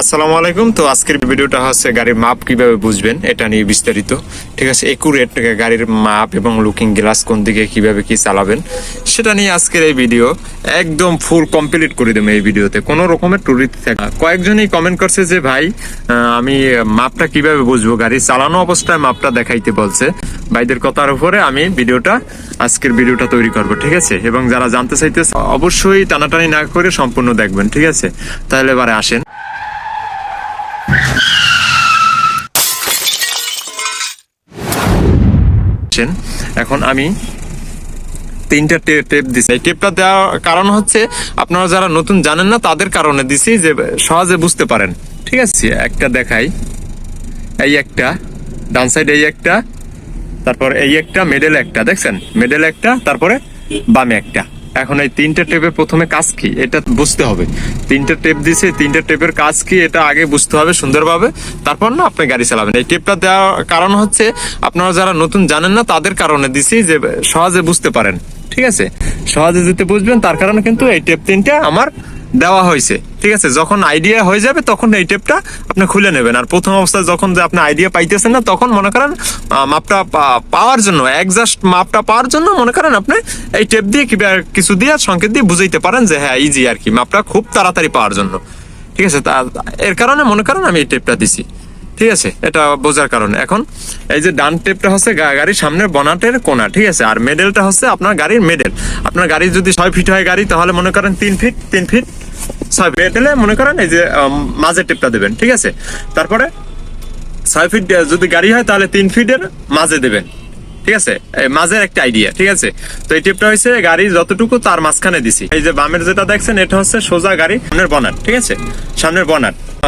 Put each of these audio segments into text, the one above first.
আসসালামু আলাইকুম। তো আজকের ভিডিওটা হচ্ছে গাড়ির মাপ কীভাবে বুঝবেন, এটা নিয়ে বিস্তারিত। ঠিক আছে একুরেট গাড়ির মাপ এবং লুকিং গ্লাস কোন দিকে কীভাবে কি চালাবেন, সেটা নিয়ে আজকের এই ভিডিও একদম ফুল কমপ্লিট করে দেবো এই ভিডিওতে। কোনো রকমের টুরিতে থাকে কয়েকজনই কমেন্ট করছে যে, ভাই আমি মাপটা কীভাবে বুঝব? গাড়ি চালানো অবস্থায় মাপটা দেখাইতে বলছে। ভাইদের কথার উপরে আমি ভিডিওটা, আজকের ভিডিওটা তৈরি করব, ঠিক আছে? এবং যারা জানতে চাইতেছে, অবশ্যই টানাটানি না করে সম্পূর্ণ দেখবেন, ঠিক আছে? তাহলে এবারে আসেন। পাচ্ছেন। এখন আমি তিনটা টেপ দিছি। এই টেপটা দেওয়ার কারণ হচ্ছে, আপনারা যারা নতুন জানেন না, তাদের কারণে দিছি যে সহজে বুঝতে পারেন। ঠিক আছে? একটা দেখাই। এই একটা, ডান সাইড এই একটা, তারপর এই একটা মেডেল একটা, দেখছেন? মেডেল একটা, তারপরে বামে একটা। এখন এই তিনটা টেপের প্রথমে কাজ কি? এটা বুঝতে হবে। তিনটা টেপ দিছে, তিনটা টেপের কাজ কি? এটা আগে বুঝতে হবে সুন্দরভাবে। তারপর না আপনি গাড়ি চালাবেন। এই টেপটা দেওয়ার কারণ হচ্ছে, আপনারা যারা নতুন জানেন না, তাদের কারণে দিছি যে সহজে বুঝতে পারেন। ঠিক আছে? সহজে যেতে বুঝবেন, তার কারণে কিন্তু এই টেপ তিনটা আমার দেওয়া হয়েছে। ঠিক আছে? যখন আইডিয়া হয়ে যাবে, তখন এই টেপটা আপনি খুলে নেবেন। আর প্রথম অবস্থায় যখন যে আপনি আইডিয়া পাইতেছেন না, তখন মনে করেন মাপটা পাওয়ার জন্য একজাস্ট মাপটা পাওয়ার জন্য মনে করেন আপনি এই টেপ দিয়ে কিবা কিছু দিয়ে সংকেত দিয়ে বুঝাইতে পারেন যে হ্যাঁ ইজি আর কি। মাপটা খুব তাড়াতাড়ি পাওয়ার জন্য। ঠিক আছে? তা, এর কারণে মনে করেন আমি এই টেপটা দিছি। ঠিক আছে? এটা বোঝার কারণে। এখন এই যে ডান টেপটা হচ্ছে গাড়ির সামনের বনাটের কোনা ঠিক আছে? আর মেডেলটা হচ্ছে আপনার গাড়ির মেডেল আপনার গাড়ি যদি ছয় ফিট হয় গাড়ি, তাহলে মনে করেন তিন ফিট তিন ফিট মেডেলে মনে করেন এই যে মাঝের টেপটা দেবেন ঠিক আছে? তারপরে ছয় ফিট যদি গাড়ি হয় তাহলে তিন ফিটের মাঝে দেবেন ঠিক আছে? মাঝের একটা আইডিয়া ঠিক আছে? তো এই টিপটা গাড়ি যতটুকু তার মাঝখানে দিছি। এই যে বামের যেটা দেখছেন এটা হচ্ছে সোজা গাড়ি সামনের বনাট ঠিক আছে? সামনের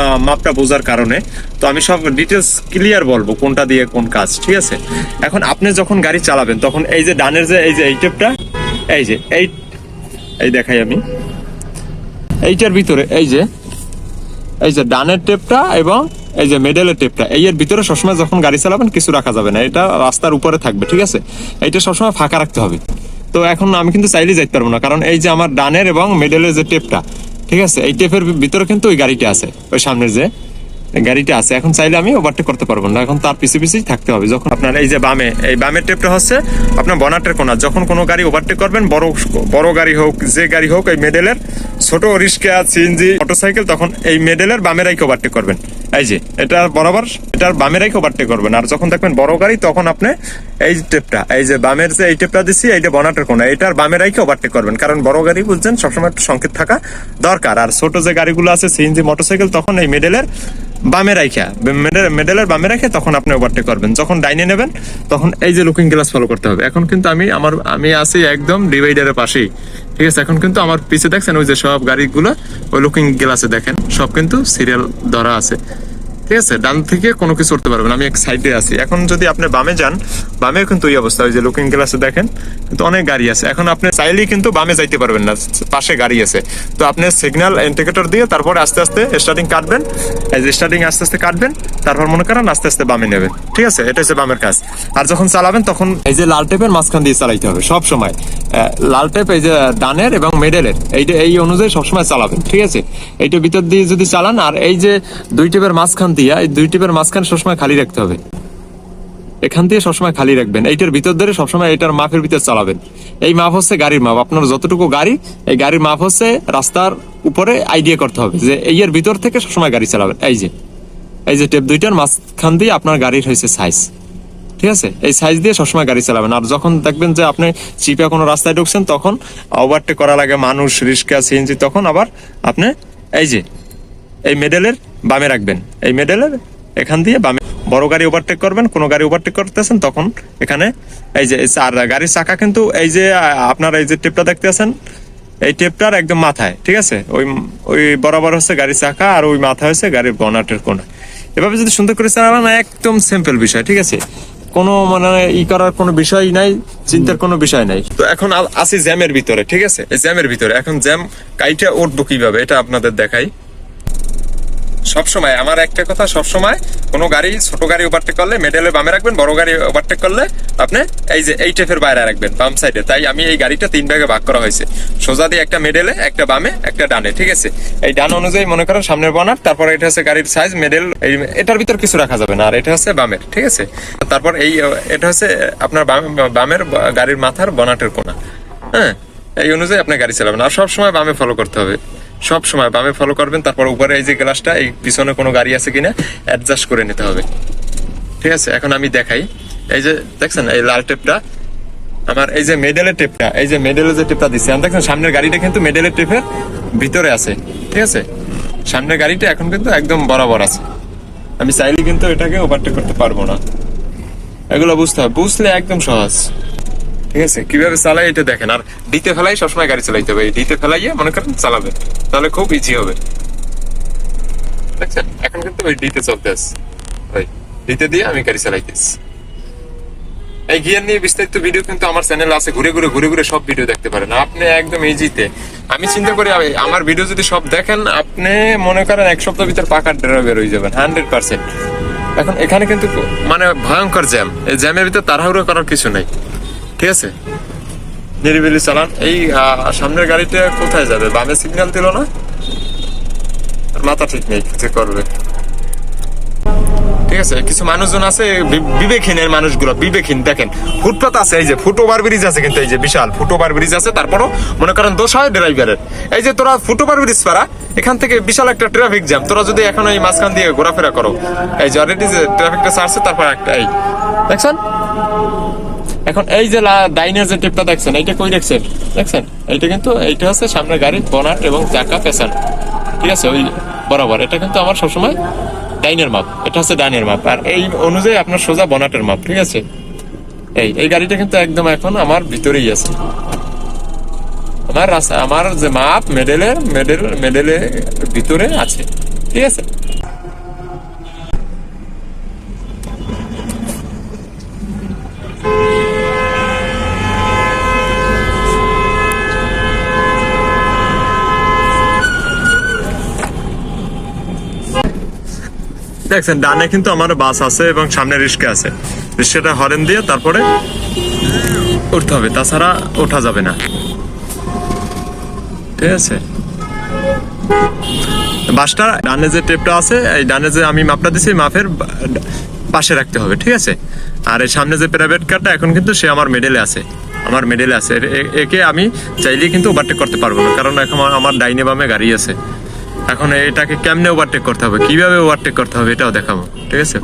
আহ, মাপটা বোঝার কারণে। তো আমি সব ডিটেলস ক্লিয়ার বলব কোনটা দিয়ে কোন কাজ ঠিক আছে? এখন আপনি যখন গাড়ি চালাবেন তখন এই যে ডানের যে এই যে এই টেপটা এই যে এই এই দেখাই আমি। এইটার ভিতরে, এই যে এই যে ডানের টেপটা এবং এই যে মেডেলের টেপটা এই এর ভিতরে সবসময় যখন গাড়ি চালাবেন কিছু রাখা যাবে না, এটা রাস্তার উপরে থাকবে, ঠিক আছে? এইটা সবসময় ফাঁকা রাখতে হবে। তো এখন আমি কিন্তু চাইলে যাইতে পারব না, কারণ এই যে আমার ডানের এবং মেডেলের যে টেপটা, ঠিক আছে? এই টেপের ভিতরে কিন্তু ওই গাড়িটা আছে, ওই সামনের যে গাড়িটা আছে। এখন চাইলে আমি ওভারটেক করতে পারব না। এখন তার পিছিয়ে পিছিয়ে থাকতে হবে। যখন আপনার এই যে বামে, এই বামের টেপটা হচ্ছে আপনার বনাটের কোনা। যখন কোনো গাড়ি ওভারটেক করবেন, বড় বড় গাড়ি হোক, যে গাড়ি হোক, এই মেডেলের ছোট রিক্সা সিএনজি মোটরসাইকেল তখন এই মেডেলের বামে রাইকে ওভারটেক করবেন। এই যে, এটা বরাবর, এটার বামে রাইকে ওভারটেক করবেন। আর যখন দেখবেন বড় গাড়ি, তখন আপনি এই টেপটা এই যে বামের যে এই টেপটা দিচ্ছি এইটা বনাটের কোনা এটার বামে রাইকে ওভারটেক করবেন। কারণ বড় গাড়ি বুঝছেন সবসময় একটু সংকেত থাকা দরকার। আর ছোট যে গাড়িগুলো আছে সিএনজি মোটরসাইকেল তখন এই মেডেলের বামে রাইখা। মেডেলের বামে রাখে তখন আপনি ওভারটেক করবেন। যখন ডাইনে নেবেন, তখন এই যে লুকিং গ্লাস ফলো করতে হবে। এখন কিন্তু আমি আমার, আমি আছি একদম ডিভাইডারের পাশেই। ঠিক আছে? এখন কিন্তু আমার পিছে দেখছেন, ওই যে সব গাড়িগুলো, ওই লুকিং গ্লাসে দেখেন, সব কিন্তু সিরিয়াল ধরা আছে। ঠিক আছে, ডান থেকে কোনো কিছু করতে পারবেন আমি এক সাইডে আছি। এখন যদি আপনি বামে যান বামে কিন্তু এই অবস্থা, ওই যে লুকিং গ্লাসে দেখেন, কিন্তু অনেক গাড়ি আছে। এখন আপনি চাইলেই কিন্তু বামে যাইতে পারবেন না, পাশে গাড়ি আছে। তো আপনি সিগন্যাল ইন্ডিকেটর দিয়ে তারপরে আস্তে আস্তে স্টার্টিং কাটবেন। এই যে স্টার্টিং আস্তে আস্তে কাটবেন, তারপর মনে করেন আস্তে আস্তে বামে নেবেন। ঠিক আছে, এটা হচ্ছে বামের কাজ। আর যখন চালাবেন, তখন এই যে লাল টেপের মাঝখান দিয়ে চালাইতে হবে, সব সময়। লাল টেপ এই যে ডানের এবং মেডেলের এইটা এই অনুযায়ী সবসময় চালাবেন, ঠিক আছে? এইটা ভিতর দিয়ে যদি চালান, আর এই যে দুই টেপের মাঝখান দিয়ে এই দুই টেপের মাঝখান সবসময় খালি রাখতে হবে। এখান দিয়ে সবসময় খালি রাখবেন। এইটার ভিতর ধরে সবসময় এটার মাপের ভিতর চালাবেন। এই মাপ হচ্ছে গাড়ির মাপ। আপনার যতটুকু গাড়ি, এই গাড়ির মাপ হচ্ছে রাস্তার উপরে আইডিয়া করতে হবে যে এই এর ভিতর থেকে সবসময় গাড়ি চালাবেন। এই যে এই যে টেপ দুইটার মাঝখান দিয়ে আপনার গাড়ির হয়েছে সাইজ ঠিক আছে? এই সাইজ দিয়ে সবসময় গাড়ি চালাবেন। আর যখন দেখবেন যে আপনি চিপা কোনো রাস্তায় ঢুকছেন, তখন ওভারটেক করা লাগে মানুষ, রিক্সা সিএনজি তখন আবার আপনি এই যে, এই মেডেলের বামে রাখবেন। এই মেডেলের এখান দিয়ে বামে বড় গাড়ি ওভারটেক করবেন, কোনো গাড়ি ওভারটেক করতেছেন, তখন এখানে এই যে আর গাড়ির চাকা কিন্তু এই যে আপনার এই যে টেপটা দেখতে আছেন এই টেপটার একদম মাথায়, ঠিক আছে? ওই ওই বরাবর হচ্ছে গাড়ির চাকা আর ওই মাথা হচ্ছে গাড়ির বনাটের কোনা এভাবে যদি সুন্দর করে চালান, একদম সিম্পল বিষয়, ঠিক আছে? কোনো মানে ই করার কোনো বিষয় নাই, চিন্তার কোনো বিষয় নাই। তো এখন আ- আছি জ্যামের ভিতরে, ঠিক আছে? জ্যামের ভিতরে, এখন জ্যাম কাইটা উঠবো কীভাবে, এটা আপনাদের দেখাই। সব সময় আমার একটা কথা সবসময়, কোনো গাড়ি, ছোট গাড়ি ওভারটেক করলে মেডেলে বামে রাখবেন, বড় গাড়ি ওভারটেক করলে আপনি এই যে এই টেপের বাইরে রাখবেন, বাম সাইডে তাই আমি এই গাড়িটা তিন ভাগে ভাগ করা হয়েছে। সোজা দিয়ে একটা মেডেলে একটা বামে, একটা ডানে, ঠিক আছে? এই ডান অনুযায়ী মনে করেন সামনের বনার তারপর এটা হচ্ছে গাড়ির সাইজ মেডেল এটার ভিতর কিছু রাখা যাবে না, আর এটা হচ্ছে বামের, ঠিক আছে? তারপর এই, এটা হচ্ছে আপনার বাম- বামের গাড়ির মাথার বনাটের কোনা হ্যাঁ? এই অনুযায়ী আপনার গাড়ি চালাবেন, আর সবসময় বামে ফলো করতে হবে। সব সময় বামে ফলো করবেন, তারপর উপরে এই যে গ্লাসটা এই পিছনে কোনো গাড়ি আছে কিনা অ্যাডজাস্ট করে নিতে হবে। ঠিক আছে? এখন আমি দেখাই। এই যে দেখছেন, এই লাল টেপটা আমার এই যে মেডেলের টেপটা এই যে মেডেলের যে টেপটা দিচ্ছে। আমি দেখছেন, সামনের গাড়িটা কিন্তু মেডেলের টেপের ভিতরে আছে। ঠিক আছে? সামনের গাড়িটা এখন কিন্তু একদম বরাবর আছে। আমি চাইলে কিন্তু এটাকে ওভারটেক করতে পারব না। এগুলো বুঝতে হবে। বুঝলে একদম সহজ। ঠিক আছে? কীভাবে চালাই এটা দেখেন। আর ডিতে ফেলাই সবসময় গাড়ি চালাইতে হবে। ডিতে ফেলাইয়ে মনে করেন চালাবে। তাহলে খুব ইজি হবে। দেখছেন? এখন কিন্তু ওই ডিতে চলতে আছে। ডিতে দিয়ে আমি গাড়ি চালাইতেছি। এই গিয়ার নিয়ে বিস্তারিত ভিডিও কিন্তু আমার চ্যানেল আছে। ঘুরে ঘুরে ঘুরে ঘুরে সব ভিডিও দেখতে পারেন। আপনি একদম ইজিতে আমি চিন্তা করি আমার ভিডিও যদি সব দেখেন, আপনি মনে করেন এক সপ্তাহ ভিতর পাকার ড্রাইভার হয়ে যাবেন। হান্ড্রেড পার্সেন্ট এখন এখানে কিন্তু মানে ভয়ঙ্কর জ্যাম এই জ্যামের ভিতর তাড়াহুড়ো করার কিছু নাই। ঠিক আছে? নিরিবিলি চালান। এই সামনের গাড়িটা কোথায় যাবে? বামে সিগন্যাল দিল না? মাথা ঠিক নেই, কিছু করবে। ঠিক আছে, কিছু মানুষজন আছে বিবেকহীনের মানুষগুলো, বিবেকহীন, দেখেন। ফুটপাত আছে, এই যে ফুট ওভার ব্রিজ আছে কিন্তু এই যে বিশাল ফুট ব্রিজ আছে, তারপরও মনে করেন দোষ হয় ড্রাইভারের এই যে তোরা ফুট ব্রিজ পারা এখান থেকে বিশাল একটা ট্রাফিক জ্যাম তোরা যদি এখন এই মাঝখান দিয়ে ঘোরাফেরা করো, এই যে অলরেডি যে ট্রাফিকটা ছাড়ছে, তারপর একটা এই। দেখছেন? এখন এই যে ডাইনের যে টিপটা দেখছেন, এইটা কই দেখছেন দেখছেন? এইটা কিন্তু এইটা হচ্ছে সামনে গাড়ির বনাট এবং চাকা পেছন ঠিক আছে? ওই বরাবর। এটা কিন্তু আমার সবসময় ডাইনের মাপ। এটা হচ্ছে ডাইনের মাপ। আর এই অনুযায়ী আপনার সোজা বনাটের মাপ। ঠিক আছে? এই এই গাড়িটা কিন্তু একদম এখন আমার ভিতরেই আছে। আমার আমার যে মাপ, মেডেলের মেডেল মেডেলের ভিতরে আছে। ঠিক আছে? দেখছেন, ডানে কিন্তু আমার বাস আছে এবং সামনে রিক্সা আছে। রিক্সাটা হরেন দিয়ে তারপরে উঠতে হবে, তাছাড়া ওঠা যাবে না। ঠিক আছে? বাসটা ডানে যে টেপটা আছে, এই ডানে যে আমি মাপটা দিছি মাপের পাশে রাখতে হবে, ঠিক আছে? আর এই সামনে যে প্রাইভেট কারটা এখন কিন্তু সে আমার মেডেলে আছে। আমার মেডেলে আছে। একে আমি চাইলে কিন্তু ওভারটেক করতে পারব না, কারণ এখন আমার ডাইনে বামে গাড়ি আছে। এখন এটাকে কেমনে ওভারটেক করতে হবে? কীভাবে ওভারটেক করতে হবে এটাও দেখাবো ঠিক আছে?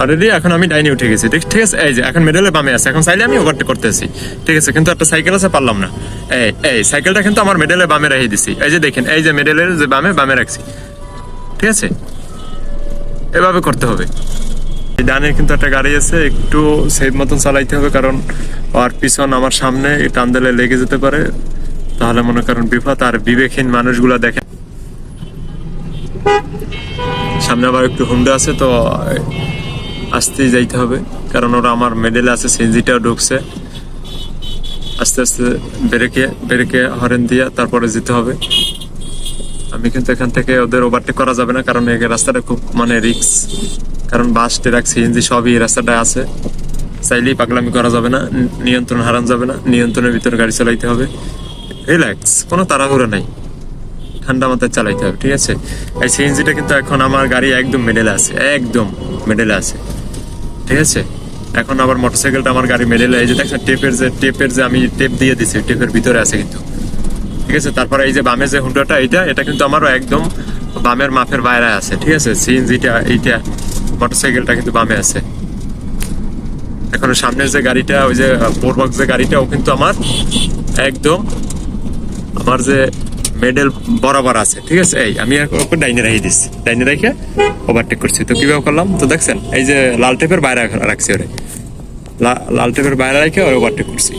অলরেডি এখন আমি ডাইনে উঠে গেছি ঠিক ঠিক আছে? এই যে এখন মেডেলে বামে আছে এখন চাইলে আমি ওভারটেক করতেছি ঠিক আছে? কিন্তু একটা সাইকেল আছে পারলাম না। এই এই সাইকেলটা কিন্তু আমার মেডেলে বামে রেখে দিছি। এই যে দেখেন এই যে মেডেলের যে বামে বামে রাখছি ঠিক আছে? এভাবে করতে হবে। ডানে কিন্তু একটা গাড়ি আছে, একটু সেফ মতন চালাইতে হবে কারণ আর পিছন আমার সামনে টান দিলে লেগে যেতে পারে। তাহলে মনে করেন বিপদ আর বিবেকহীন মানুষগুলা দেখে। সামনে আবার একটু হুন্ডা আছে তো, আসতেই যাইতে হবে। কারণ ওরা আমার মেডেলে আছে, সিএনজিটাও ঢুকছে। আস্তে আস্তে ব্রেকে ব্রেকে হরেন দিয়া তারপরে যেতে হবে। কিন্তু এখান থেকে ওদের ওভারটেক করা যাবে না, কারণ এই রাস্তাটা খুব মানে রিক্স কারণ বাস ট্রাক সিএনজি সবই এই রাস্তাটা আছে। চাইলেই পাগলামি করা যাবে না নিয়ন্ত্রণ হারান যাবে না, নিয়ন্ত্রণের ভিতরে গাড়ি চালাইতে হবে। রিল্যাক্স কোনো তাড়াহুড়ো নাই। ঠান্ডা মাথায় চালাইতে হবে, ঠিক আছে? এই সিএনজিটা কিন্তু এখন আমার গাড়ি একদম মেডেলে আছে, একদম মেডেলে আছে। ঠিক আছে? এখন আবার মোটরসাইকেলটা আমার গাড়ি মেডেলে এই যে দেখছেন টেপের যে টেপের যে আমি টেপ দিয়ে দিছি টেপের ভিতরে আছে কিন্তু। ঠিক আছে? তারপরে এই যে বামে যে হুন্ডাটা, এটা এটা কিন্তু আমারও একদম বামের মাপের বাইরে আছে, ঠিক আছে? সিএনজিটা, এইটা, মোটরসাইকেলটা কিন্তু বামে আছে। এখন সামনের যে গাড়িটা, ওই যে পোরবক্স যে গাড়িটা, ও কিন্তু আমার একদম আমার যে মেডেল বরাবর আছে, ঠিক আছে? এই, আমি ওকে ডাইনে রেখে দিচ্ছি। ডাইনে রেখে ওভারটেক করছি। তো কীভাবে করলাম? তো দেখছেন, এই যে লাল টেপের বাইরে রাখছি ওরে। লাল টেপের বাইরে রেখে ওরে ওভারটেক করছি।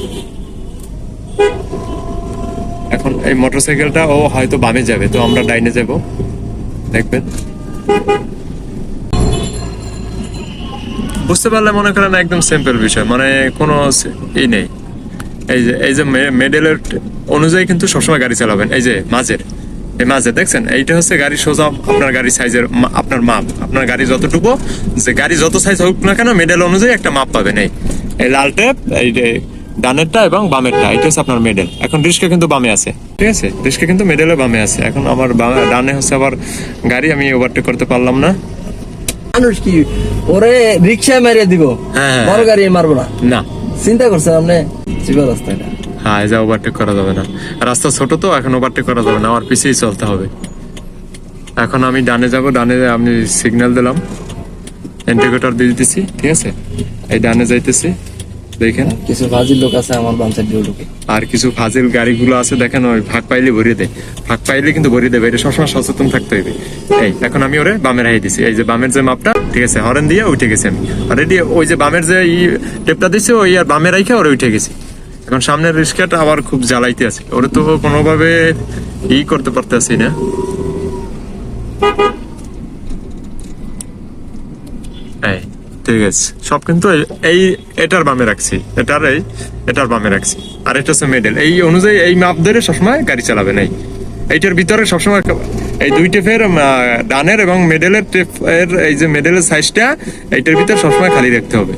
এখন এই মোটরসাইকেলটা ও হয়তো বামে যাবে, তো আমরা ডাইনে যাব। দেখবেন। বুঝতে পারলে মনে করেন একদম সিম্পল বিষয় মানে কোনো ই নেই। এই যে এই যে মেডেলের অনুযায়ী কিন্তু সবসময় গাড়ি চালাবেন। এই যে মাঝের, এই মাঝে, দেখছেন? এইটা হচ্ছে গাড়ি সোজা, আপনার গাড়ি সাইজের আপনার মাপ। আপনার গাড়ি যতটুকু, যে গাড়ি যত সাইজ হোক না কেন মেডেল অনুযায়ী একটা মাপ পাবেন। এই লাল টেপ এই ডানেরটা এবং বামেরটা এটা হচ্ছে আপনার মেডেল এখন রিস্কা কিন্তু বামে আছে। ঠিক আছে? রিস্কা কিন্তু মেডেলে বামে আছে। এখন আমার ডানে হচ্ছে আবার গাড়ি আমি ওভারটেক করতে পারলাম না। মানুষ কি ওরে রিক্সায় মারিয়ে দিব? হ্যাঁ। বড় গাড়ি মারবো না? না। চিন্তা করছেন আপনি? চিপা রাস্তা হ্যাঁ এই যে ওভারটেক করা যাবে না। রাস্তা ছোট তো এখন ওভারটেক করা যাবে না। আমার পিছিয়েই চলতে হবে। এখন আমি ডানে যাব ডানে আমি সিগন্যাল দিলাম। ইন্ডিকেটর দিয়ে দিতেছি ঠিক আছে? এই ডানে যাইতেছি। দেখেন। কিছু ফাজিল লোক আছে আমার বাম সাইড ঢুকে। আর কিছু ফাজিল গাড়িগুলো আছে দেখেন ওই ভাগ পাইলে ভরিয়ে দেয় ভাগ পাইলে কিন্তু ভরিয়ে দেবে এটা সবসময় সচেতন থাকতে হবে। এই এখন আমি ওরে বামে রাই দিছি। এই যে বামের যে মাপটা ঠিক আছে হরেন দিয়ে উঠে গেছি আমি। অলরেডি ওই যে বামের যে ই টেপটা দিছে ওই আর বামে রাইখে ওরে উঠে গেছি। এখন সামনের রিস্কাটা আবার খুব জ্বালাইতে আছে। ওরে তো কোনোভাবে ই করতে পারতেছি না এই ঠিক আছে। সব কিন্তু এই- এটার বামে রাখছি। এটার এই এটার বামে রাখছি। আর এটা হচ্ছে মেডেল এই অনুযায়ী এই মাপ ধরে সবসময় গাড়ি চালাবে নাই। এইটার ভিতরে সবসময় এই দুই টেপের ডানের এবং মেডেলের টেপ এর এই যে মেডেলের সাইজটা এইটার ভিতরে সবসময় খালি রাখতে হবে।